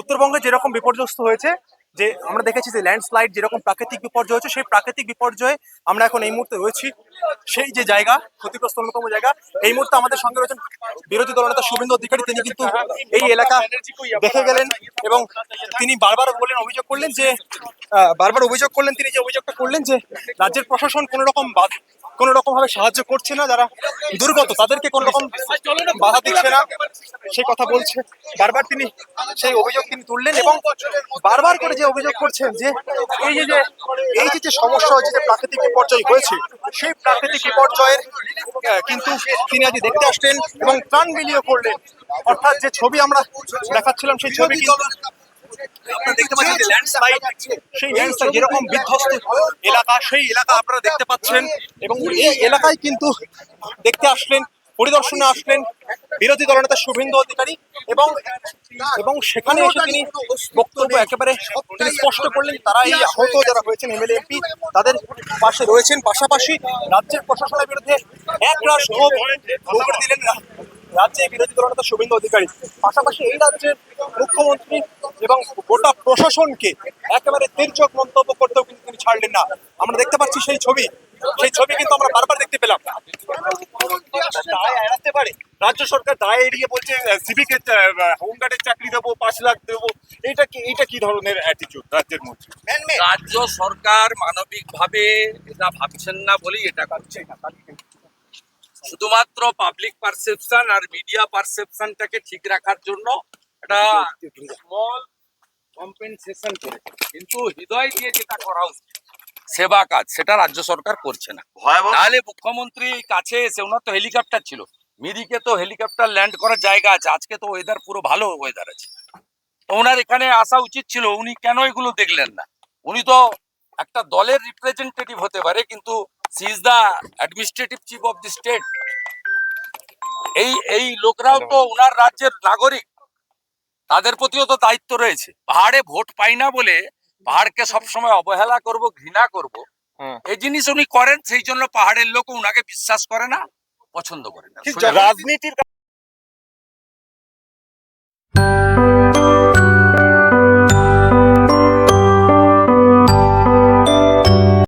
উত্তরবঙ্গে যেরকম বিপর্যস্ত হয়েছে, যে আমরা দেখেছি যে ল্যান্ডস্লাইড যেরকম প্রাকৃতিক বিপর্যয় হয়েছে, সেই প্রাকৃতিক বিপর্যয়ে আমরা এখন এই মুহূর্তে রয়েছি। সেই যে জায়গা, ক্ষতিগ্রস্ত অন্যতম জায়গা, এই মুহূর্তে আমাদের সঙ্গে রয়েছেন বিরোধী দলনেতা শুভেন্দু অধিকারী। তিনি কিন্তু এই এলাকা দেখে গেলেন এবং তিনি বারবার বললেন অভিযোগ করলেন যে বারবার অভিযোগ করলেন, তিনি যে অভিযোগটা করলেন যে, রাজ্যের প্রশাসন কোনো রকম বাধ- কোনো রকম ভাবে সাহায্য করছে না, যারা দুর্গত, তাদেরকে কোনো রকম বাধা দিচ্ছে না সেই কথা বলছে। বারবার তিনি সেই অভিযোগ তিনি তুললেন এবং বারবার করে যে অভিযোগ করছেন যে, এই যে এই যে সমস্যা হয়েছে যে প্রাকৃতিক বিপর্যয় হয়েছে, সেই প্রাকৃতিক বিপর্যয়ের কিন্তু তিনি আজ দেখতে আসলেন এবং প্রাণ বিলিয়ে করলেন। অর্থাৎ যে ছবি আমরা দেখাচ্ছিলাম, সেই ছবি আপনারা দেখতে পাচ্ছেন যে ল্যান্ডস্লাইড সেই ল্যান্ডস্লাইড যেরকম বিধ্বস্ত এলাকা, সেই এলাকা আপনারা দেখতে পাচ্ছেন। এবং এই এলাকায় কিন্তু দেখতে আসলেন পরিদর্শনে আসলেন বিরোধী দলনেতা শুভেন্দু অধিকারী এবং এবং সেখানে এসে তিনি বক্তব্য একেবারে তিনি স্পষ্ট করলেন, তারা এই আহত যারা হয়েছেন, এমএলএ, এমপি, তাদের পাশে রয়েছেন। পাশাপাশি রাজ্যের প্রশাসনের বিরুদ্ধে এক রাশ ক্ষোভ দিলেন রা- রাজ্যের বিরোধী দলনেতা শুভেন্দু অধিকারী। পাশাপাশি এই রাজ্যের মুখ্যমন্ত্রী এবং গোটা প্রশাসনকে একেবারে তির্যক মন্তব্য করতেও কিন্তু তিনি ছাড়লেন না। আমরা দেখতে পাচ্ছি সেই ছবি। সেই ছবি কিন্তু আমরা বারবার দেখতে পেলাম। দায় এড়াতে পারে? রাজ্য সরকার দায় এড়িয়ে বলছে সিভিক হোমগার্ডের চাকরি দেবো পাঁচ লাখ দেবো। এটা কি এটা কি ধরনের অ্যাটিটিউড রাজ্যের মধ্যে? রাজ্য সরকার মানবিকভাবে এটা ভাবছেন না বলেই এটা করছে। শুধুমাত্র পাবলিক পারসেপশন আর মিডিয়া পারসেপশনটাকে ঠিক রাখার জন্য এটা স্মল কম্পেনসেশন করে। কিন্তু হৃদয় দিয়ে যেটা করা উচিত সেবা কাজ সেটা রাজ্য সরকার করছে না। তাহলে মুখ্যমন্ত্রী কাছে এসে ওনার তো হেলিকপ্টার ছিল। মিরিকে তো হেলিকপ্টার ল্যান্ড করার জায়গা আছে আজকে তো ওয়েদার পুরো ভালো ওয়েদার আছে। তো ওনার এখানে আসা উচিত ছিল উনি কেন এগুলো দেখলেন না? উনি তো একটা দলের রিপ্রেজেন্টেটিভ হতে পারে কিন্তু she is the administrative chief of the state এই এই লোকরাও তো ওনার রাজ্যের নাগরিক। তাদের প্রতিও তো দায়িত্ব রয়েছে। পাহাড়ে ভোট পাই না বলে পাহাড়কে সবসময় অবহেলা করব ঘৃণা করব। এই জিনিস উনি করেন সেই জন্য পাহাড়ের লোক উনাকে বিশ্বাস করে না পছন্দ করে না। রাজনীতির